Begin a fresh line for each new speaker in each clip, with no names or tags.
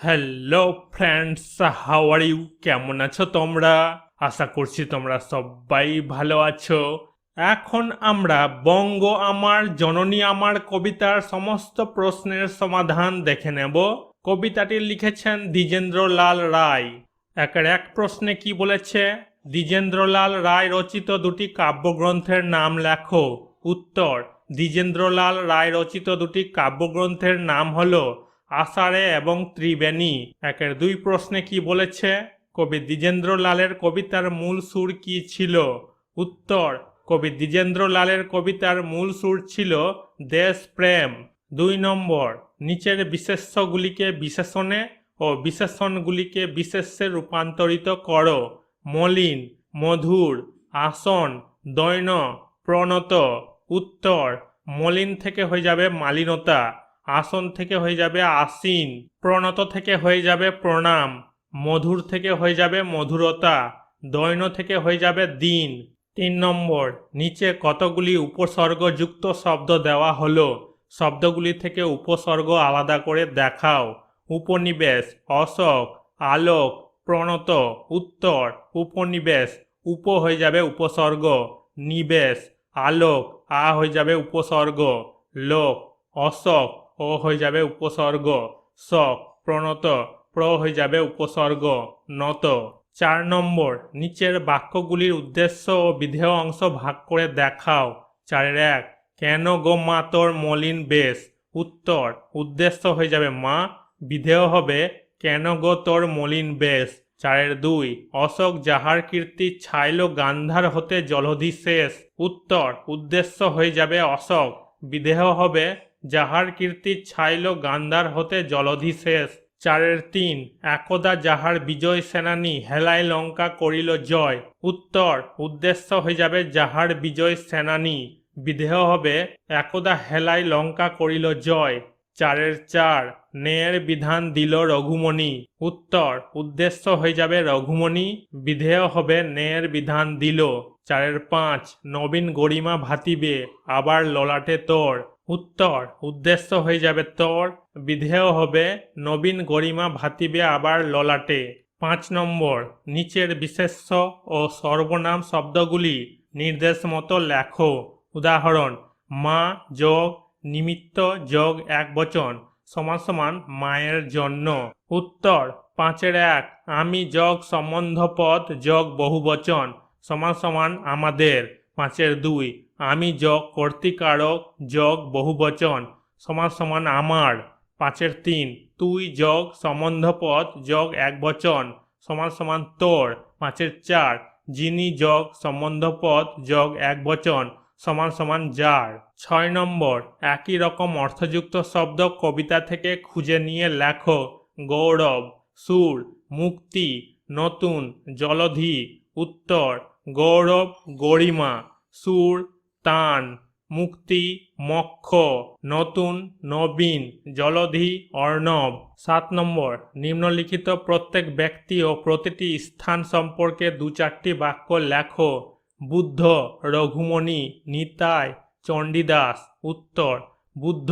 Hello friends how are you কেমন আছো তোমরা? আশা করছি তোমরা সবাই ভালো আছো। এখন আমরা বঙ্গ আমার, জননী আমার কবিতার সমস্ত প্রশ্নের সমাধান দেখে নেব। কবিতাটি লিখেছেন দ্বিজেন্দ্রলাল রায়। একের এক প্রশ্নে কি বলেছে? দ্বিজেন্দ্রলাল রায় রচিত দুটি কাব্যগ্রন্থের নাম লেখো। উত্তর, দ্বিজেন্দ্রলাল রায় রচিত দুটি কাব্যগ্রন্থের নাম হলো আষাঢ়ে এবং ত্রিবেণী। একের দুই প্রশ্নে কি বলেছে? কবি দ্বিজেন্দ্রলালের কবিতার মূল সুর কি ছিল? উত্তর, কবি দ্বিজেন্দ্রলালের কবিতার মূল সুর ছিল দেশ প্রেম দুই নম্বর, নিচের বিশেষ্যগুলিকে বিশেষণে ও বিশেষণগুলিকে বিশেষ্যে রূপান্তরিত করো। মলিন, মধুর, আসন, দৈন, প্রণত। উত্তর, মলিন থেকে হয়ে যাবে মালিনতা। আসন থেকে হয়ে যাবে আসীন, প্রণত থেকে হয়ে যাবে প্রণাম, মধুর থেকে হয়ে যাবে মধুরতা, দৈন থেকে হয়ে যাবে দিন। তিন নম্বর, নিচে কতগুলি উপসর্গযুক্ত শব্দ দেওয়া হলো, শব্দগুলি থেকে উপসর্গ আলাদা করে দেখাও। উপনিবেশ, অশোক, আলোক, প্রণত, উত্তর, উপনিবেশ, উপ হয়ে যাবে উপসর্গ, নিবেশ, আলোক, আ হয়ে যাবে উপসর্গ, লোক, অশোক ও হয়ে যাবে উপসর্গ। স, প্রণত। প্র হয়ে যাবে উপসর্গ। নত। চার নম্বর, নিচের বাক্যগুলির উদ্দেশ্য ও বিধেয় অংশ ভাগ করে দেখাও। চারের এক, কেন গো মা তোর মলিন বেশ? উত্তর, উদ্দেশ্য হয়ে যাবে মা, বিধেয় হবে, কেন গো তোর মলিন বেশ? চারের দুই, অশোক যাহার কীর্তি ছাইল গান্ধার হতে জলধি শেষ? উত্তর, উদ্দেশ্য হয়ে যাবে অশোক বিদেহ হবে যাহার কীর্তি ছাইল গান্ধার হতে জলধি শেষ। চারের তিন, একদা যাহার বিজয় সেনানী হেলায় লঙ্কা করিল জয়। উত্তর, উদ্দেশ্য হয়ে যাবে যাহার বিজয় সেনানী। বিদেহ হবে, একদা হেলায় লঙ্কা করিল জয়। চারের চার, ন্যায়ের বিধান দিল রঘুমণি। উত্তর, উদ্দেশ্য হয়ে যাবে রঘুমণি। বিধেয় হবে, ন্যায়ের বিধান দিল। চারের পাঁচ, নবীন গরিমা ভাতিবে, আবার ললাটে তোর। উত্তর উদ্দেশ্য হয়ে যাবে তোর বিধেয় হবে নবীন গরিমা ভাতিবে আবার ললাটে। পাঁচ নম্বর নিচের বিশেষ্য ও সর্বনাম শব্দগুলি নির্দেশ মতো লেখো। উদাহরণ মা, যোগ, নিমিত্ত, যোগ এক বচন, সমান সমান মায়ের জন্য। উত্তর পাঁচের এক, আমি যোগ সম্বন্ধ পদ, যোগ বহুবচন, সমান সমান আমাদের। পাঁচের দুই আমি যোগ কর্তিকারক, যোগ বহুবচন, সমান সমান আমার, পাঁচের তিন, তুই যোগ সম্বন্ধপদ, যোগ এক বচন সমান সমান তোর, পাঁচের চার, যিনি যোগ সম্বন্ধপদ, যোগ এক বচন সমান সমান যার। ছয় নম্বর, একই রকম অর্থযুক্ত শব্দ কবিতা থেকে খুঁজে নিয়ে লেখো, গৌরব, সুর, মুক্তি, নতুন, জলধি, উত্তর, গৌরব, গরিমা, সুর তান, মুক্তি, মক্ষ, নতুন, নবীন, জলধি, অর্ণব। সাত নম্বর, নিম্নলিখিত প্রত্যেক ব্যক্তি ও প্রতিটি স্থান সম্পর্কে দু চারটি বাক্য লেখো। বুদ্ধ, রঘুমণি, নিতাই, চণ্ডীদাস। উত্তর, বুদ্ধ।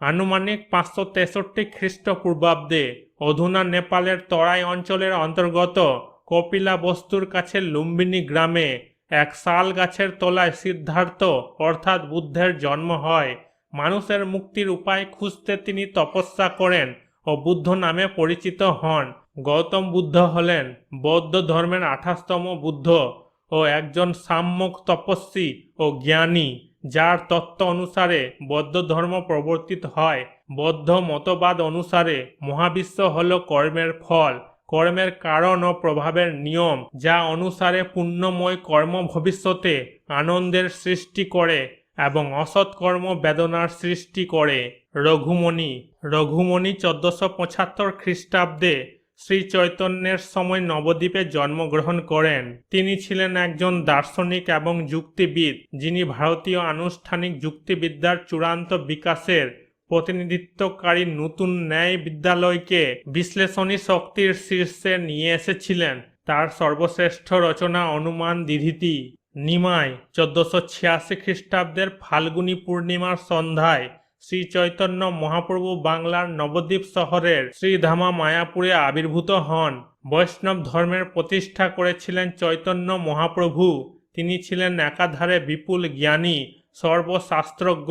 আনুমানিক পাঁচশো তেষট্টি খ্রিস্টপূর্বাব্দে অধুনা নেপালের তরাই অঞ্চলের অন্তর্গত কপিলা বস্তুর কাছে লুম্বিনী গ্রামে এক শাল গাছের তলায় সিদ্ধার্থ অর্থাৎ বুদ্ধের জন্ম হয়। মানুষের মুক্তির উপায় খুঁজতে তিনি তপস্যা করেন ও বুদ্ধ নামে পরিচিত হন। গৌতম বুদ্ধ হলেন বৌদ্ধ ধর্মের আঠাশতম বুদ্ধ ও একজন সাম্যক তপস্বী ও জ্ঞানী, যার তত্ত্ব অনুসারে বৌদ্ধ ধর্ম প্রবর্তিত হয়। বৌদ্ধ মতবাদ অনুসারে মহাবিশ্ব হল কর্মের ফল। কর্মের কারণ ও প্রভাবের নিয়ম যা অনুসারে পুণ্যময় কর্ম ভবিষ্যতে আনন্দের সৃষ্টি করে এবং অসৎ কর্ম বেদনার সৃষ্টি করে। রঘুমণি রঘুমণি চোদ্দশো পঁচাত্তর খ্রিস্টাব্দে শ্রী চৈতন্যের সময় নবদ্বীপে জন্মগ্রহণ করেন। তিনি ছিলেন একজন দার্শনিক এবং যুক্তিবিদ, যিনি ভারতীয় আনুষ্ঠানিক যুক্তিবিদ্যার চূড়ান্ত বিকাশের প্রতিনিধিত্বকারী নতুন ন্যায় বিদ্যালয়কে বিশ্লেষণী শক্তির শীর্ষে নিয়ে এসেছিলেন তার সর্বশ্রেষ্ঠ রচনা অনুমান দিধিতি। নিমাই, চোদ্দশো ছিয়াশি খ্রিস্টাব্দের ফাল্গুনী পূর্ণিমার সন্ধ্যায় শ্রী চৈতন্য মহাপ্রভু বাংলার নবদ্বীপ শহরের শ্রীধামা মায়াপুরে আবির্ভূত হন। বৈষ্ণব ধর্মের প্রতিষ্ঠা করেছিলেন চৈতন্য মহাপ্রভু। তিনি ছিলেন একাধারে বিপুল জ্ঞানী, সর্বশাস্ত্রজ্ঞ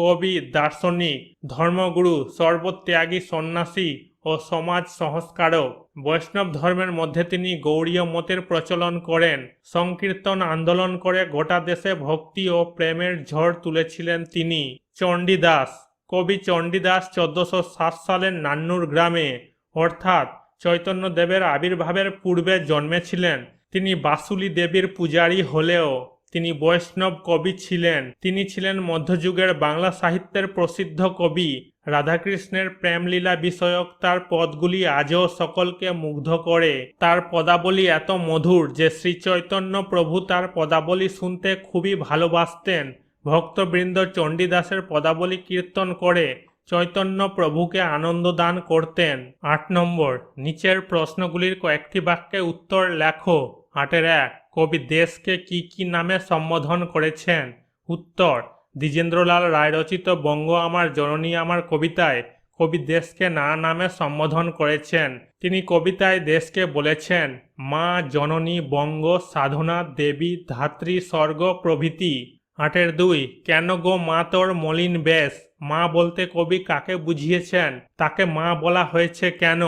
কবি, দার্শনিক, ধর্মগুরু, সর্বত্যাগী সন্ন্যাসী ও সমাজ সংস্কারক। বৈষ্ণব ধর্মের মধ্যে তিনি গৌড়ীয় মতের প্রচলন করেন। সংকীর্তন আন্দোলন করে গোটা দেশে ভক্তি ও প্রেমের ঝড় তুলেছিলেন তিনি। চণ্ডীদাস, কবি চণ্ডীদাস চোদ্দশো সাত সালের নান্নুর গ্রামে, অর্থাৎ চৈতন্যদেবের আবির্ভাবের পূর্বে জন্মেছিলেন। তিনি বাসুলি দেবীর পূজারী হলেও তিনি বৈষ্ণব কবি ছিলেন। তিনি ছিলেন মধ্যযুগের বাংলা সাহিত্যের প্রসিদ্ধ কবি। রাধাকৃষ্ণের প্রেমলীলা বিষয়ক তার পদগুলি আজও সকলকে মুগ্ধ করে। তার পদাবলী এত মধুর যে শ্রী চৈতন্য প্রভু তার পদাবলী শুনতে খুবই ভালোবাসতেন। ভক্তবৃন্দ চণ্ডীদাসের পদাবলী কীর্তন করে চৈতন্য প্রভুকে আনন্দ দান করতেন। আট নম্বর, নিচের প্রশ্নগুলির কয়েকটি বাক্যে উত্তর লেখো। আটের এক কবি দেশকে কি কি নামে সম্বোধন করেছেন? উত্তর, দ্বিজেন্দ্রলাল রায় রচিত বঙ্গ আমার জননী আমার কবিতায় কবি দেশকে নানা নামে সম্বোধন করেছেন। তিনি কবিতায় দেশকে বলেছেন, মা, জননী, বঙ্গ, সাধনা, দেবী, ধাত্রী, স্বর্গ, প্রভৃতি। আটের দুই, কেন গো মা তোর মলিন বেশ? মা বলতে কবি কাকে বুঝিয়েছেন? তাকে মা বলা হয়েছে কেন?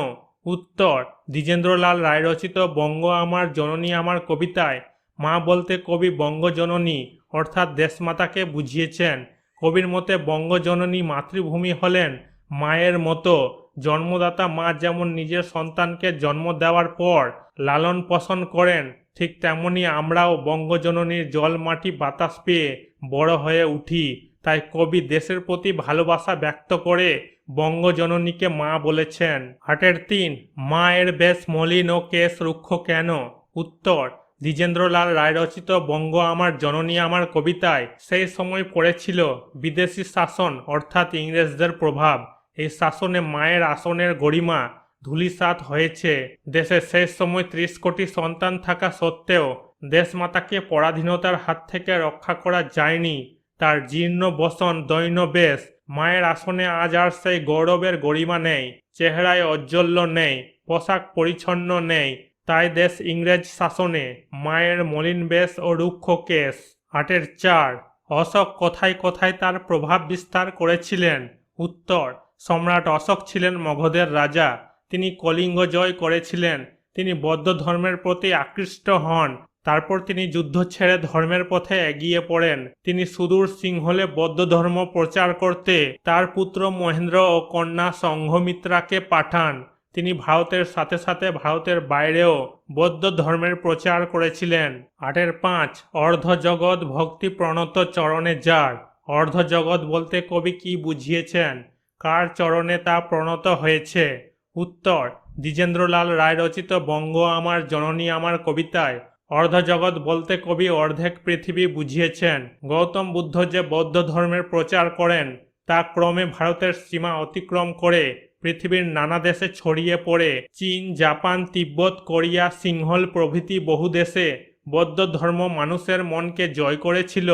উত্তর, দ্বিজেন্দ্রলাল রায় রচিত বঙ্গ আমার জননী আমার কবিতায় মা বলতে কবি বঙ্গজননী অর্থাৎ দেশমাতাকে বুঝিয়েছেন। কবির মতে বঙ্গজননী মাতৃভূমি হলেন মায়ের মতো। জন্মদাতা মা যেমন নিজের সন্তানকে জন্ম দেওয়ার পর লালন পোষণ করেন, ঠিক তেমনি আমরাও বঙ্গজননীর জল মাটি বাতাস পেয়ে বড় হয়ে উঠি। তাই কবি দেশের প্রতি ভালোবাসা ব্যক্ত করে বঙ্গজননীকে মা বলেছেন। হাটের তিন, মায়ের বেশ মলিন ও কেশ রুক্ষ কেন? উত্তর, দ্বিজেন্দ্রলাল রায় রচিত বঙ্গ আমার জননী আমার কবিতায় সেই সময় পড়েছিল বিদেশি শাসন, অর্থাৎ ইংরেজদের প্রভাব। এই শাসনে মায়ের আসনের গরিমা ধূলিসাৎ হয়েছে। দেশে শেষ সময় ত্রিশ কোটি সন্তান থাকা সত্ত্বেও দেশমাতাকে পরাধীনতার হাত থেকে রক্ষা করা যায়নি। তার জীর্ণ বসন দৈন্য বেশ। মায়ের আসনে আজ আর সেই গৌরবের গরিমা নেই, চেহারায় ঔজ্জ্বল্য নেই, পোশাক পরিচ্ছন্ন নেই। তাই দেশ ইংরেজ শাসনে মায়ের মলিন বেশ ও রুক্ষ কেশ। আটের চার, অশোক কোথায় কোথায় তার প্রভাব বিস্তার করেছিলেন? উত্তর, সম্রাট অশোক ছিলেন মগধের রাজা। তিনি কলিঙ্গ জয় করেছিলেন। তিনি বৌদ্ধ ধর্মের প্রতি আকৃষ্ট হন। তারপর তিনি যুদ্ধ ছেড়ে ধর্মের পথে এগিয়ে পড়েন। তিনি সুদূর সিংহলে বৌদ্ধ ধর্ম প্রচার করতে তার পুত্র মহেন্দ্র ও কন্যা সংঘমিত্রাকে পাঠান। তিনি ভারতের সাথে সাথে ভারতের বাইরেও বৌদ্ধ ধর্মের প্রচার করেছিলেন। আটের পাঁচ, অর্ধ জগৎ ভক্তি প্রণত চরণে যার অর্ধ জগৎ বলতে কবি কি বুঝিয়েছেন? কার চরণে তা প্রণত হয়েছে? উত্তর, দ্বিজেন্দ্রলাল রায় রচিত বঙ্গ আমার জননী আমার কবিতায় অর্ধজগৎ বলতে কবি অর্ধেক পৃথিবী বুঝিয়েছেন। গৌতম বুদ্ধ যে বৌদ্ধ ধর্মের প্রচার করেন, তা ক্রমে ভারতের সীমা অতিক্রম করে পৃথিবীর নানা দেশে ছড়িয়ে পড়ে। চীন, জাপান, তিব্বত, কোরিয়া, সিংহল প্রভৃতি বহু দেশে বৌদ্ধ ধর্ম মানুষের মনকে জয় করেছিল,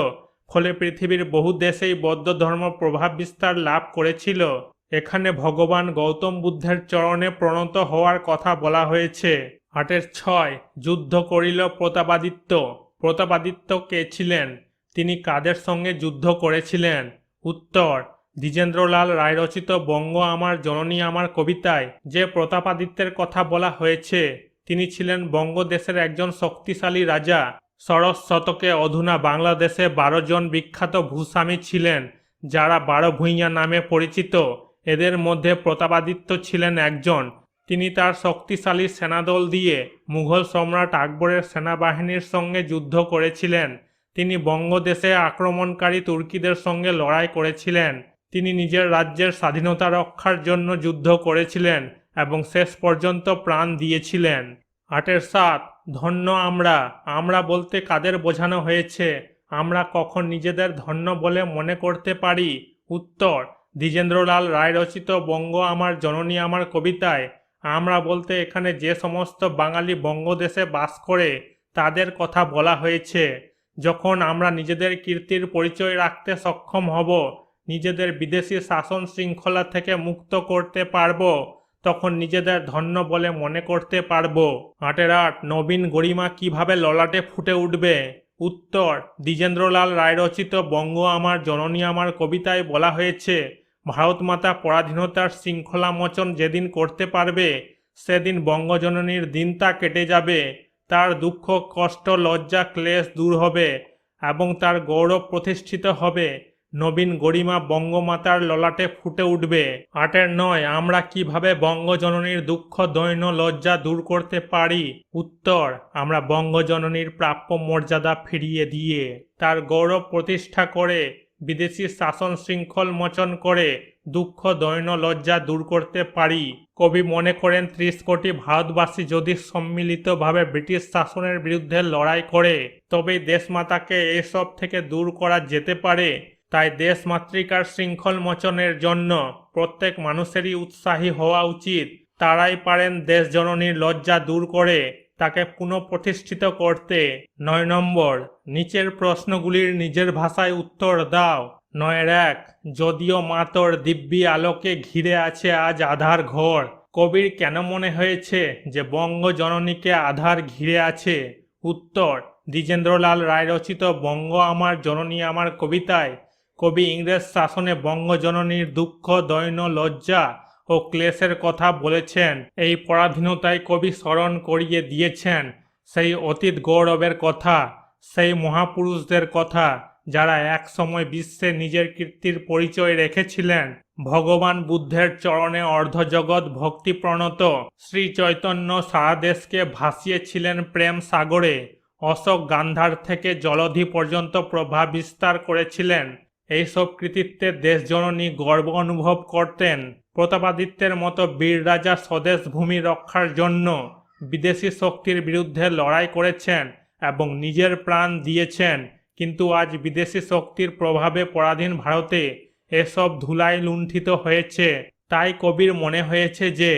ফলে পৃথিবীর বহু দেশেই বৌদ্ধ ধর্ম প্রভাব বিস্তার লাভ করেছিল। এখানে ভগবান গৌতম বুদ্ধের চরণে প্রণত হওয়ার কথা বলা হয়েছে। আটের ছয়, যুদ্ধ করিল প্রতাপাদিত্য। প্রতাপাদিত্য কে ছিলেন? তিনি কাদের সঙ্গে যুদ্ধ করেছিলেন? উত্তর, দ্বিজেন্দ্রলাল রায় রচিত বঙ্গ আমার জননী আমার কবিতায় যে প্রতাপাদিত্যের কথা বলা হয়েছে, তিনি ছিলেন বঙ্গদেশের একজন শক্তিশালী রাজা। ষোড়শ শতকে অধুনা বাংলাদেশে বারো জন বিখ্যাত ভূস্বামী ছিলেন, যারা বারো ভূঁইয়া নামে পরিচিত। এদের মধ্যে প্রতাপাদিত্য ছিলেন একজন। তিনি তার শক্তিশালী সেনাদল দিয়ে মুঘল সম্রাট আকবরের সেনাবাহিনীর সঙ্গে যুদ্ধ করেছিলেন। তিনি বঙ্গদেশে আক্রমণকারী তুর্কিদের সঙ্গে লড়াই করেছিলেন। তিনি নিজের রাজ্যের স্বাধীনতা রক্ষার জন্য যুদ্ধ করেছিলেন এবং শেষ পর্যন্ত প্রাণ দিয়েছিলেন। আটের সাত, ধন্য আমরা। আমরা বলতে কাদের বোঝানো হয়েছে? আমরা কখন নিজেদের ধন্য বলে মনে করতে পারি? উত্তর, দ্বিজেন্দ্রলাল রায় রচিত বঙ্গ আমার জননী আমার কবিতায় আমরা বলতে এখানে যে সমস্ত বাঙালি বঙ্গদেশে বাস করে, তাদের কথা বলা হয়েছে। যখন আমরা নিজেদের কীর্তির পরিচয় রাখতে সক্ষম হব, নিজেদের বিদেশি শাসন শৃঙ্খলা থেকে মুক্ত করতে পারব, তখন নিজেদের ধন্য বলে মনে করতে পারব। আটের আট নবীন গরিমা কীভাবে ললাটে ফুটে উঠবে? উত্তর, দ্বিজেন্দ্রলাল রায় রচিত বঙ্গ আমার, জননী আমার কবিতায় বলা হয়েছে ভারত মাতা পরাধীনতার শৃঙ্খলা মোচন যেদিন করতে পারবে, সেদিন বঙ্গজননীর দিনটা কেটে যাবে। তার দুঃখ, কষ্ট, লজ্জা, ক্লেশ দূর হবে এবং তার গৌরব প্রতিষ্ঠিত হবে। নবীন গরিমা বঙ্গমাতার ললাটে ফুটে উঠবে। আটের নয়, আমরা কীভাবে বঙ্গজননীর দুঃখ, দৈন্য, লজ্জা দূর করতে পারি? উত্তর, আমরা বঙ্গজননীর প্রাপ্য মর্যাদা ফিরিয়ে দিয়ে, তার গৌরব প্রতিষ্ঠা করে বিদেশি শাসন শৃঙ্খল মোচন করে দুঃখ, দৈন্য লজ্জা দূর করতে পারি। কবি মনে করেন, ত্রিশ কোটি ভারতবাসী যদি সম্মিলিতভাবে ব্রিটিশ শাসনের বিরুদ্ধে লড়াই করে, তবেই দেশমাতাকে এসব থেকে দূর করা যেতে পারে। তাই দেশ মাতৃকার শৃঙ্খল মোচনের জন্য প্রত্যেক মানুষেরই উৎসাহী হওয়া উচিত। তারাই পারেন দেশ জননীর লজ্জা দূর করে। তাকে পুনঃপ্রতিষ্ঠিত করতে নয় নম্বর, নিচের প্রশ্নগুলির নিজের ভাষায় উত্তর দাও। নয়ের এক, যদিও মাতর দিব্যি আলোকে ঘিরে আছে আজ আধার ঘর, কবির কেন মনে হয়েছে যে বঙ্গ জননীকে আধার ঘিরে আছে? উত্তর, দ্বিজেন্দ্রলাল রায় রচিত বঙ্গ আমার জননী আমার কবিতায় কবি ইংরেজ শাসনে বঙ্গজননীর দুঃখ দৈন্য লজ্জা ও ক্লেশের কথা বলেছেন। এই পরাধীনতায় কবি স্মরণ করিয়ে দিয়েছেন সেই অতীত গৌরবের কথা, সেই মহাপুরুষদের কথা যারা এক সময় বিশ্বে নিজের কীর্তির পরিচয় রেখেছিলেন। ভগবান বুদ্ধের চরণে অর্ধজগৎ ভক্তিপ্রণত শ্রী চৈতন্য সারা দেশকে ভাসিয়েছিলেন প্রেম সাগরে। অশোক গান্ধার থেকে জলধি পর্যন্ত প্রভাব বিস্তার করেছিলেন। এইসব কৃতিত্বে দেশজননী গর্ব অনুভব করতেন প্রতাপাদিত্যের মতো বীর রাজা স্বদেশ ভূমি রক্ষার জন্য বিদেশি শক্তির বিরুদ্ধে লড়াই করেছেন এবং নিজের প্রাণ দিয়েছেন। কিন্তু আজ বিদেশি শক্তির প্রভাবে পরাধীন ভারতে এসব ধুলায় লুণ্ঠিত হয়েছে। তাই কবির মনে হয়েছে যে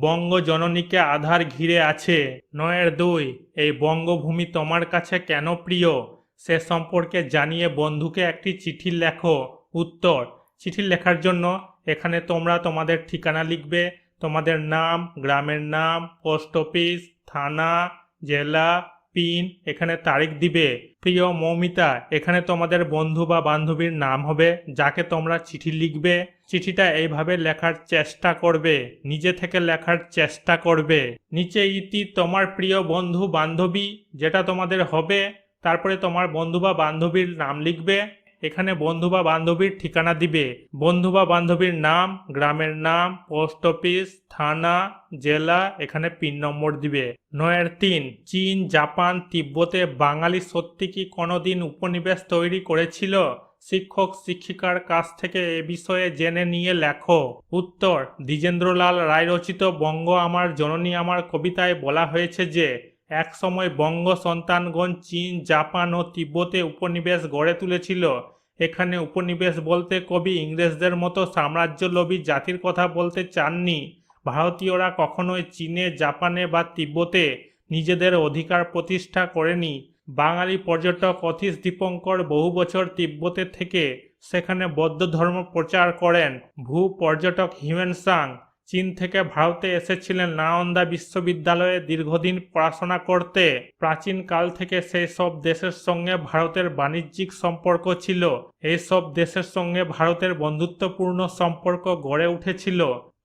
বঙ্গ জননীকে আধার ঘিরে আছে। নয়ের দুই, এই বঙ্গভূমি তোমার কাছে কেন প্রিয়? সে সম্পর্কে জানিয়ে বন্ধুকে একটি চিঠি লেখো। উত্তর, চিঠি লেখার জন্য এখানে তোমরা তোমাদের ঠিকানা লিখবে। তোমাদের নাম, গ্রামের নাম, পোস্ট অফিস, থানা, জেলা, পিন, এখানে তারিখ দিবে। প্রিয় মৌমিতা, এখানে তোমাদের বন্ধু বা বান্ধবীর নাম হবে যাকে তোমরা চিঠি লিখবে। চিঠিটা এইভাবে লেখার চেষ্টা করবে, নিজে থেকে লেখার চেষ্টা করবে। নিচে ইতি তোমার প্রিয় বন্ধু, বান্ধবী, যেটা তোমাদের হবে। তারপরে তোমার বন্ধু বা বান্ধবীর নাম লিখবে, এখানে বন্ধু বা বান্ধবীর ঠিকানা দিবে। বন্ধু বা বান্ধবীর নাম, গ্রামের নাম, পোস্ট অফিস, থানা, জেলা, এখানে পিন নম্বর দিবে। নয়ের তিন, চীন, জাপান, তিব্বতে বাঙালি সত্যি কি কোনোদিন উপনিবেশ তৈরি করেছিল? শিক্ষক, শিক্ষিকার কাছ থেকে এ বিষয়ে জেনে নিয়ে লেখো। উত্তর, দ্বিজেন্দ্রলাল রায় রচিত বঙ্গ আমার জননী আমার কবিতায় বলা হয়েছে যে একসময় বঙ্গ সন্তানগণ চীন, জাপান ও তিব্বতে উপনিবেশ গড়ে তুলেছিল। এখানে উপনিবেশ বলতে কবি ইংরেজদের মতো সাম্রাজ্যলোভী জাতির কথা বলতে চাননি। ভারতীয়রা কখনোই চীনে, জাপানে বা তিব্বতে নিজেদের অধিকার প্রতিষ্ঠা করেনি। বাঙালি পর্যটক অতীশ দীপঙ্কর বহু বছর তিব্বতে থেকে সেখানে বৌদ্ধ ধর্ম প্রচার করেন। ভূ পর্যটক হিউয়েন সাং চীন থেকে ভারতে এসেছিলেন নালন্দা বিশ্ববিদ্যালয়ে দীর্ঘদিন পড়াশোনা করতে। প্রাচীন কাল থেকে সেই সব দেশের সঙ্গে ভারতের বাণিজ্যিক সম্পর্ক ছিল। এই সব দেশের সঙ্গে ভারতের বন্ধুত্বপূর্ণ সম্পর্ক গড়ে উঠেছিল।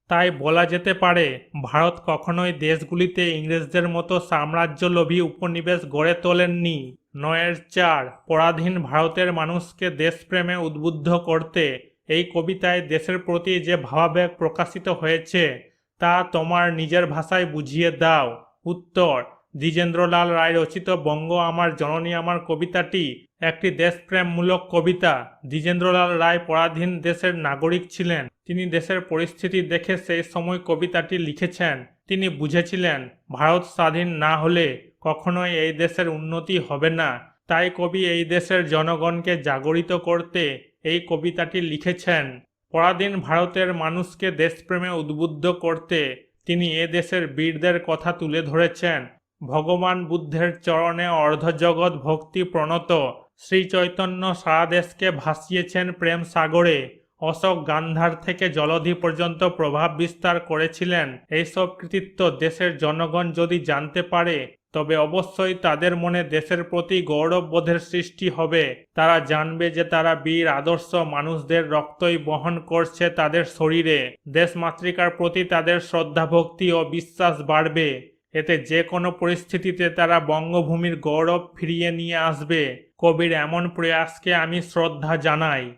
তাই বলা যেতে পারে, ভারত কখনোই দেশগুলিতে ইংরেজদের মতো সাম্রাজ্যলোভী উপনিবেশ গড়ে তোলেননি। নয়ের চার, পরাধীন ভারতের মানুষকে দেশপ্রেমে উদ্বুদ্ধ করতে এই কবিতায় দেশের প্রতি যে ভাবাবেগ প্রকাশিত হয়েছে, তা তোমার নিজের ভাষায় বুঝিয়ে দাও। উত্তর, দ্বিজেন্দ্রলাল রায় রচিত বঙ্গ আমার জননী আমার কবিতাটি একটি দেশপ্রেমমূলক কবিতা। দ্বিজেন্দ্রলাল রায় পরাধীন দেশের নাগরিক ছিলেন। তিনি দেশের পরিস্থিতি দেখে সেই সময় কবিতাটি লিখেছেন। তিনি বুঝেছিলেন, ভারত স্বাধীন না হলে কখনোই এই দেশের উন্নতি হবে না। তাই কবি এই দেশের জনগণকে জাগরিত করতে এই কবিতাটি লিখেছেন, পরাধীন ভারতের মানুষকে দেশপ্রেমে উদ্বুদ্ধ করতে তিনি এ দেশের বীরদের কথা তুলে ধরেছেন। ভগবান বুদ্ধের চরণে অর্ধজগৎ ভক্তি প্রণত শ্রী চৈতন্য সারা দেশকে ভাসিয়েছেন প্রেম সাগরে। অশোক গান্ধার থেকে জলধি পর্যন্ত প্রভাব বিস্তার করেছিলেন। এইসব কৃতিত্ব দেশের জনগণ যদি জানতে পারে তবে অবশ্যই তাদের মনে দেশের প্রতি গৌরববোধের সৃষ্টি হবে। তারা জানবে যে তারা বীর, আদর্শ মানুষদের রক্তই বহন করছে তাদের শরীরে। দেশমাতৃকার প্রতি তাদের শ্রদ্ধা ভক্তি ও বিশ্বাস বাড়বে। এতে যে কোনো পরিস্থিতিতে তারা বঙ্গভূমির গৌরব ফিরিয়ে নিয়ে আসবে। কবির এমন প্রয়াসকে আমি শ্রদ্ধা জানাই।